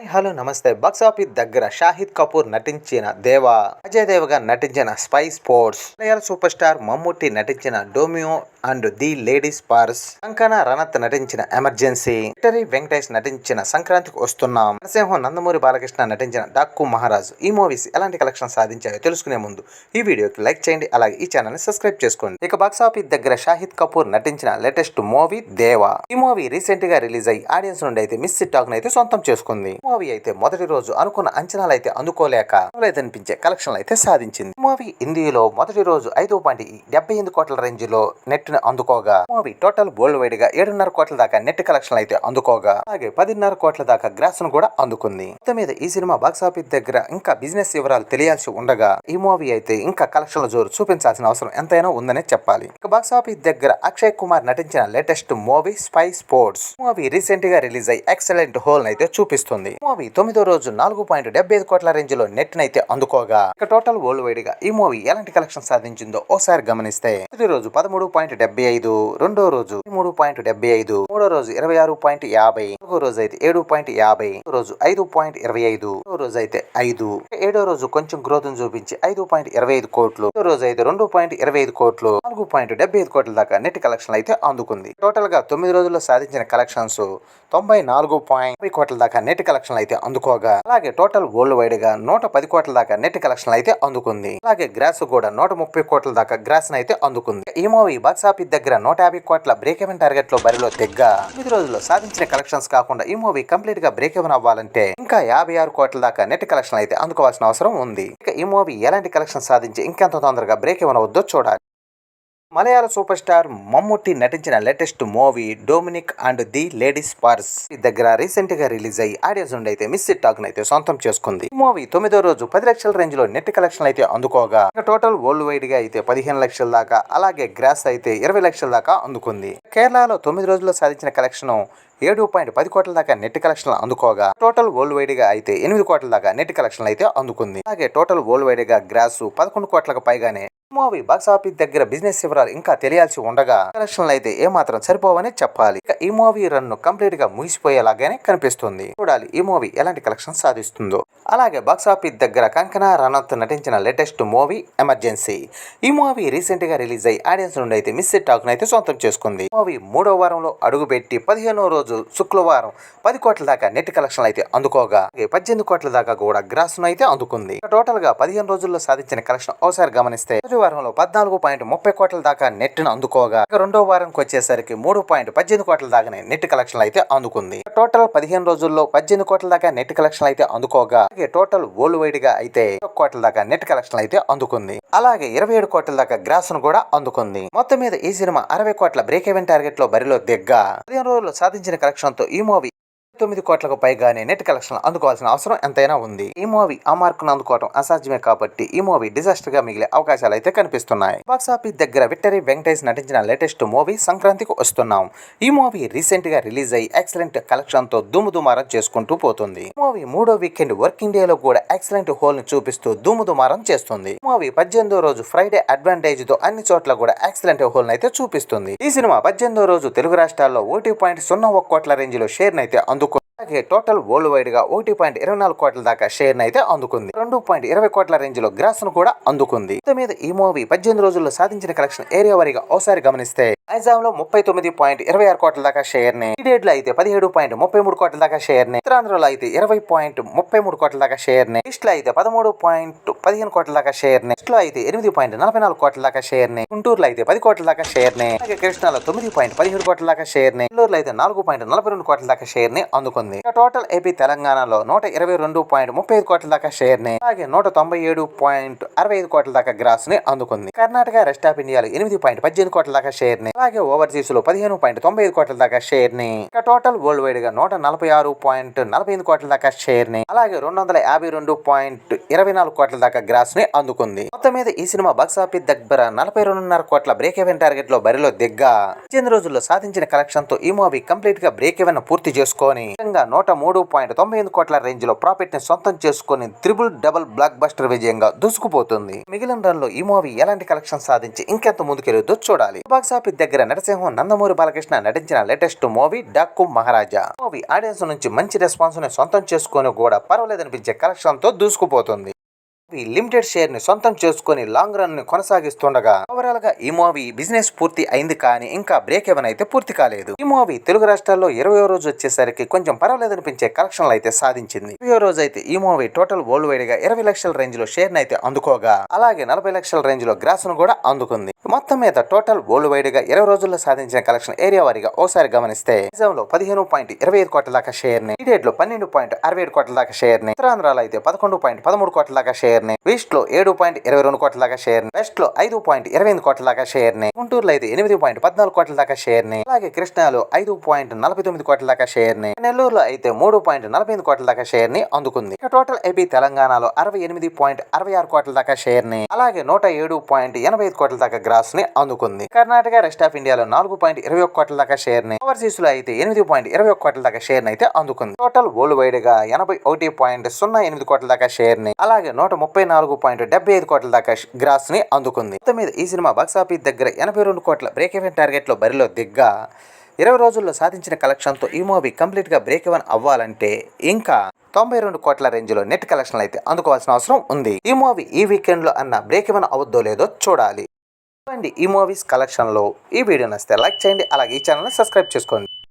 Hello నమస్తే. Box office దగ్గర షాహిద్ కపూర్ నటించిన దేవా అజయ్ దేవగా నటించిన spy sports Malayala super star Mammootty నటించిన డోమియో and the ladies purse Kangana Ranaut నటించిన ఎమర్జెన్సీ విక్టరీ వెంకటేష్ నటించిన సంక్రాంతికి వస్తున్నాం నరసింహం నందమూరి బాలకృష్ణ నటించిన డాక్కు మహారాజు. ఈ మూవీస్ ఎలాంటి కలెక్షన్ సాధించాయో తెలుసుకునే ముందు ఈ వీడియోకి లైక్ చేయండి అలాగే ఈ ఛానల్ని సబ్స్క్రైబ్ చేసుకోండి. ఇక బాక్స్ ఆఫీస్ దగ్గర షాహిద్ కపూర్ నటించిన లేటెస్ట్ మూవీ దేవా. ఈ మూవీ రీసెంట్గా రిలీజ్ అయ్యి ఆడియన్స్ నుండి అయితే మిస్ టాక్ అయితే సొంతం చేసుకుంది. మూవీ అయితే మొదటి రోజు అనుకున్న అంచనాలు అయితే అందుకోలేక లేదనిపించే కలెక్షన్లు అయితే సాధించింది. మూవీ హిందీలో మొదటి రోజు ఐదు పాయింట్ డెబ్బై ఎనిమిది కోట్ల రేంజ్లో నెట్ని అందుకోగా. మూవీ టోటల్ వరల్డ్ వైడ్గా ఏడున్నర కోట్ల దాకా నెట్ కలెక్షన్ అయితే అందుకోగా. అలాగే పదిన్నర కోట్ల దాకా గ్రాస్ను కూడా అందుకుంది. మొత్తం మీద ఈ సినిమా బాక్స్ ఆఫీస్ దగ్గర ఇంకా బిజినెస్ వివరాలు తెలియాల్సి ఉండగా ఈ మూవీ అయితే ఇంకా కలెక్షన్ల జోరు చూపించాల్సిన అవసరం ఎంతైనా ఉందనే చెప్పాలి. ఇక బాక్స్ ఆఫీస్ దగ్గర అక్షయ్ కుమార్ నటించిన latest movie spy sports movie రీసెంట్గా రిలీజ్ అయ్యి ఎక్సలెంట్ హోల్ అయితే చూపిస్తుంది. మూవీ తొమ్మిదో రోజు నాలుగు పాయింట్ డెబ్బై ఐదు కోట్ల రేంజ్లో నెట్ నైతే అందుకోగా. ఇక టోటల్ వరల్డ్ వైడ్గా ఈ మూవీ ఎలాంటి కలెక్షన్ సాధించిందో ఓసారి గమనిస్తే. మొదటి రోజు పదమూడు పాయింట్ డెబ్బై ఐదు రెండో రోజు మూడు పాయింట్ డెబ్బై ఐదు మూడో రోజు ఇరవై ఆరు పాయింట్ యాభై నాలుగో రోజు అయితే ఏడు పాయింట్ యాభై రోజు ఐదు పాయింట్ ఇరవై ఐదు రోజు అయితే ఐదు. ఏడో రోజు కొంచెం గ్రోత్ చూపించి ఐదు పాయింట్ ఇరవై ఐదు కోట్లు రోజు అయితే రెండు పాయింట్ ఇరవై ఐదు కోట్లు నాలుగు పాయింట్ డెబ్బై ఐదు కోట్ల దాకా నెట్ కలెక్షన్ అయితే అందుకుంది. టోటల్గా తొమ్మిది రోజుల్లో సాధించిన కలెక్షన్స్ తొంభై నాలుగు పాయింట్ కోట్ల దాకా నెట్ కలెక్షన్ అయితే అందుకోగా. అలాగే టోటల్ వరల్డ్ వైడ్గా నూట పది కోట్ల దాకా నెట్ కలెక్షన్ అయితే అందుకుంది. అలాగే గ్రాస్ కూడా నూట ముప్పై కోట్ల దాకా గ్రాస్ అయితే అందుకుంది. ఈ మూవీ బాక్స్ ఆఫీస్ దగ్గర నూట యాభై కోట్ల బ్రేక్ ఎవెన్ టార్గెట్లో బరిలో తెగ్గా. తొమ్మిది రోజుల్లో సాధించిన కలెక్షన్స్ కాకుండా ఈ మూవీ కంప్లీట్గా బ్రేక్ ఎవెన్ అవ్వాలంటే ఇంకా యాభై ఆరు కోట్ల దాకా నెట్ కలెక్షన్ అయితే అందుకోవాల్సిన అవసరం ఉంది. ఇక ఈ మూవీ ఎలాంటి కలెక్షన్ సాధించి ఇంకెంత తొందరగా బ్రేక్ ఎవెన్ అవద్దో చూడాలి. మలయాళ సూపర్ స్టార్ మమ్ముట్టి నటించిన latest movie Dominic and the ladies purse. దగ్గర రీసెంట్గా రిలీజ్ అయ్యి ఆడియన్స్ నుండి అయితే మిస్ టాక్ అయితే సొంతం చేసుకుంది. ఈ మూవీ తొమ్మిదో రోజు పది లక్షల రేంజ్లో నెట్ కలెక్షన్ అయితే అందుకోగా టోటల్ వరల్డ్ వైడ్గా అయితే పదిహేను లక్షల దాకా అలాగే గ్రాస్ అయితే ఇరవై లక్షల దాకా అందుకుంది. కేరళలో తొమ్మిది రోజుల్లో సాధించిన కలెక్షన్ ఏడు పాయింట్ పది కోట్ల దాకా నెట్ కలెక్షన్ అందుకోగా టోటల్ వరల్డ్ వైడ్గా అయితే ఎనిమిది కోట్ల దాకా నెట్ కలెక్షన్ అయితే అందుకుంది. అలాగే టోటల్ వరల్డ్ వైడ్గా గ్రాస్ పదకొండు కోట్లకు పైగానే మూవీ బాక్స్ ఆఫీస్ దగ్గర బిజినెస్ వివరాలు ఇంకా తెలియాల్సి ఉండగా కలెక్షన్లు అయితే ఏమాత్రం సరిపోవని చెప్పాలి. ఇక ఈ మూవీ రన్ కంప్లీట్గా ముగిసిపోయేలాగానే కనిపిస్తుంది. చూడాలి ఈ మూవీ ఎలాంటి కలెక్షన్ సాధిస్తుందో. అలాగే బాక్స్ ఆఫీస్ దగ్గర కంకనా రనత్ నటించిన లేటెస్ట్ మూవీ ఎమర్జెన్సీ ఈ మూవీ రీసెంట్గా రిలీజ్ అయ్యి ఆడియన్స్ నుండి అయితే మిస్ టాక్ అయితే సొంతం చేసుకుంది. మూవీ మూడో వారంలో అడుగుపెట్టి పదిహేనో రోజు శుక్రవారం పది కోట్ల దాకా నెట్ కలెక్షన్ అయితే అందుకోగా పద్దెనిమిది కోట్ల దాకా కూడా గ్రాస్ను అయితే అందుకుంది. టోటల్గా పదిహేను రోజుల్లో సాధించిన కలెక్షన్ ఒకసారి గమనిస్తే వారంలో పద్నాలుగు పాయింట్ ముప్పై కోట్ల దాకా నెట్ను అందుకోగా రెండో వారంకి వచ్చేసరికి మూడు పాయింట్ పద్దెనిమిది కోట్ల దాకానే నెట్ కలెక్షన్ అయితే అందుకుంది. టోటల్ పదిహేను రోజుల్లో పద్దెనిమిది కోట్ల దాకా నెట్ కలెక్షన్ అయితే అందుకోగా టోటల్ వరల్డ్ వైడ్గా అయితే కోట్ల దాకా నెట్ కలెక్షన్ అయితే అందుకుంది. అలాగే ఇరవై ఏడు కోట్ల దాకా గ్రాస్ను కూడా అందుకుంది. మొత్తం మీద ఈ సినిమా అరవై కోట్ల బ్రేక్ ఈవెన్ టార్గెట్లో బరిలో దిగ్గా. పదిహేను రోజుల్లో సాధించిన కలెక్షన్తో ఈ మూవీ తొమ్మిది కోట్లకు పైగానే నెట్ కలెక్షన్ అందుకోవాల్సిన అవసరం ఎంతైనా ఉంది. ఈ మూవీ ఆ మార్కును అందుకోవడం అసాధ్యమే కాబట్టి ఈ మూవీ డిజాస్టర్గా మిగిలే అవకాశాలు అయితే కనిపిస్తున్నాయి. బాక్సాఫీస్ దగ్గర విక్టరీ వెంకటేష్ నటించిన లేటెస్ట్ మూవీ సంక్రాంతికి వస్తున్నాం. ఈ మూవీ రీసెంట్గా రిలీజ్ అయ్యి ఎక్సలెంట్ కలెక్షన్తో దుమ్ము దుమారం చేసుకుంటూ పోతుంది. మూవీ మూడో వీకెండ్ వర్కింగ్ డే లో కూడా ఎక్సలెంట్ హోల్ని చూపిస్తూ దుమ్ము దుమారం చేస్తుంది మూవీ పద్దెనిమిదో రోజు ఫ్రైడే అడ్వాంటేజ్తో అన్ని చోట్ల కూడా ఎక్సలెంట్ హోల్ అయితే చూపిస్తుంది. ఈ సినిమా పద్దెనిమిదో రోజు తెలుగు రాష్ట్రాల్లో ఒకటి పాయింట్ సున్నా ఒక కోట్ల రేంజ్లో షేర్ అయితే అందుకు అలాగే టోటల్ వరల్డ్ వైడ్గా ఒకటి పాయింట్ ఇరవై నాలుగు కోట్ల దాకా షేర్ అయితే అందుకుంది. రెండు పాయింట్ ఇరవై కోట్ల రేంజ్లో గ్రాస్ను కూడా అందుకుంది. మొత్తం మీద ఈ మూవీ పద్దెనిమిది రోజుల్లో సాధించిన కలెక్షన్ ఏరియా వారీగా ఓసారి గమనిస్తే నైజాం లో ముప్పై తొమ్మిది పాయింట్ ఇరవై ఆరు కోట్ల దాకా షేర్ని డేట్లో అయితే పదిహేడు పాయింట్ ముప్పై మూడు కోట్ల దాకా షేర్ని ఉత్తరాంధ్రలో అయితే ఇరవై పాయింట్ ముప్పై మూడు కోట్ల దాకా షేర్ని ఈస్ట్లో అయితే పదమూడు పాయింట్ పదిహేను కోట్ల దాకా షేర్ని లో అయితే ఎనిమిది పాయింట్ నలభై నాలుగు కోట్ల దాకా షేర్ని గుంటూరులో అయితే పది కోట్ల దాకా షేర్ని కృష్ణాలో తొమ్మిది పాయింట్ పదిహేడు కోట్ల దాకా షేర్ని నెల్లూరులో అయితే నాలుగు పాయింట్ నలభై రెండు కోట్ల దాకా షేర్ని అందుకుంది. ఉంది టోటల్ ఏపీ తెలంగాణలో నూట ఇరవై రెండు పాయింట్ ముప్పై ఐదు కోట్ల దాకా షేర్ని అలాగే నూట తొంభై ఏడు పాయింట్ అరవై ఐదు కోట్ల దాకా గ్రాస్ని అందుకుంది. కర్ణాటక రెస్ట్ ఆఫ్ ఇండియాలో ఎనిమిది పాయింట్ పద్దెనిమిది కోట్ల దాకా షేర్ని అలాగే ఓవర్సీస్లో పదిహేను పాయింట్ తొంభై ఐదు కోట్ల దాకా షేర్ని ఇక టోటల్ వరల్డ్ వైడ్గా నూట నలభై ఆరు పాయింట్ నలభై ఎనిమిది కోట్ల దాకా షేర్ని అలాగే రెండు వందల యాభై రెండు పాయింట్ ఇరవై నాలుగు కోట్ల దాకా గ్రాస్ని అందుకుంది. మొత్తం మీద ఈ సినిమా బాక్స్ ఆఫీస్ దగ్గర నలభై రెండున్నర కోట్ల బ్రేక్ ఎవెన్ టార్గెట్లో బరిలో దిగ్గా. పద్దెనిమిది రోజుల్లో సాధించిన కలెక్షన్తో ఈ మూవీ కంప్లీట్గా బ్రేక్ ఎవెన్ పూర్తి చేసుకొని ఏకంగా నూట మూడు పాయింట్ తొంభై ఎనిమిది కోట్ల రేంజ్లో ప్రాఫిట్ని సొంతం చేసుకుని త్రిబుల్ డబుల్ బ్లాక్ బస్టర్ విజయంగా దూసుకుపోతుంది. మిగిలిన రన్లో ఈ మూవీ ఎలాంటి కలెక్షన్ సాధించి ఇంకెంత ముందుకెళ్తుందో చూడాలి. బాక్స్ ఆఫీస్ దగ్గర నరసింహం నందమూరి బాలకృష్ణ నటించిన latest movie Daaku Maharaja. Movie audience నుంచి మంచి రెస్పాన్స్ని సొంతం చేసుకొని కూడా పర్వాలేదనిపించే కలెక్షన్తో దూసుకుపోతుంది. ఈ లిమిటెడ్ షేర్ని సొంతం చేసుకుని లాంగ్ రన్ని కొనసాగిస్తుండగా ఓవరాల్గా ఈ మూవీ బిజినెస్ పూర్తి అయింది కానీ ఇంకా బ్రేక్ ఎవన్ అయితే పూర్తి కాలేదు. ఈ మూవీ తెలుగు రాష్ట్రాల్లో ఇరవై రోజు వచ్చేసరికి కొంచెం పర్వాలేదనిపించే కలెక్షన్లు అయితే సాధించింది. ఇరవై రోజు అయితే ఈ మూవీ టోటల్ వరల్డ్ వైడ్గా ఇరవై లక్షల రేంజ్లో షేర్ అయితే అందుకోగా అలాగే నలభై లక్షల రేంజ్లో గ్రాస్ను కూడా అందుకుంది. మొత్తం మీద టోటల్ వరల్డ్ వైడ్గా ఇరవై రోజుల్లో సాధించిన కలెక్షన్ ఏరియా వారిగా ఒకసారి గమనిస్తే నిజంలో పదిహేను పాయింట్ ఇరవై ఐదు కోట్ల దాకా షేర్ని డేట్లో పన్నెండు పాయింట్ అరవై ఏడు కోట్ల దాకా షేర్ని ఉత్తరాంధ్రలో అయితే పదకొండు పాయింట్ పదమూడు కోట్ల దాకా షేర్ని ఈస్ట్లో ఏడు పాయింట్ ఇరవై రెండు కోట్ల దాకా షేర్ని వెస్ట్లో ఐదు పాయింట్ ఇరవై ఎనిమిది కోట్ల దాకా షేర్ని గుంటూరులో అయితే ఎనిమిది పాయింట్ పద్నాలుగు కోట్ల దాకా షేర్ని అలాగే కృష్ణాలో ఐదు పాయింట్ నలభై తొమ్మిది కోట్ల దాకా షేర్ని నెల్లూరులో అయితే మూడు పాయింట్ నలభై ఎనిమిది కోట్ల దాకా షేర్ని అందుకుంది టోటల్ ఏపీ తెలంగాణలో అరవై ఎనిమిది పాయింట్ అరవై ఆరు కోట్ల దాకా షేర్ని అలాగే నూట ఏడు పాయింట్ ఎనభై ఐదు కోట్ల దాకా గ్రాస్ ని అందుకుంది. కర్ణాటక రెస్ట్ ఆఫ్ ఇండియాలో నాలుగు పాయింట్ ఇరవై ఒక్క కోట్ల దాకా షేర్ని ఓవర్సీస్లో అయితే ఎనిమిది పాయింట్ ఇరవై ఒక్క కోట్ల దాకా షేర్ని అయితే అందుకుంది. టోటల్ వరల్డ్ వైడ్గా ఎనభై ఒకటి పాయింట్ సున్నా ఎనిమిది కోట్ల దాకా షేర్ని అలాగే నూట ముప్పై నాలుగు పాయింట్ డెబ్బై ఐదు కోట్ల దాకా గ్రాస్ని అందుకుంది. మొత్తం మీద ఈ సినిమా బాక్సాఫీస్ దగ్గర ఎనభై రెండు కోట్ల బ్రేక్ ఈవెన్ టార్గెట్లో బరిలో దిగ్గా ఇరవై రోజుల్లో సాధించిన కలెక్షన్తో ఈ మూవీ కంప్లీట్గా బ్రేక్ ఇవన్ అవ్వాలంటే ఇంకా తొంభై రెండు కోట్ల రేంజ్లో నెట్ కలెక్షన్లు అయితే అందుకోవాల్సిన అవసరం ఉంది. ఈ మూవీ ఈ వీకెండ్లో అన్న బ్రేక్ ఇవన్ అవద్దో లేదో చూడాలి. అండి ఈ మూవీస్ కలెక్షన్లో ఈ వీడియో నచ్చితే లైక్ చేయండి అలాగే ఈ ఛానల్ని సబ్స్క్రైబ్ చేసుకోండి.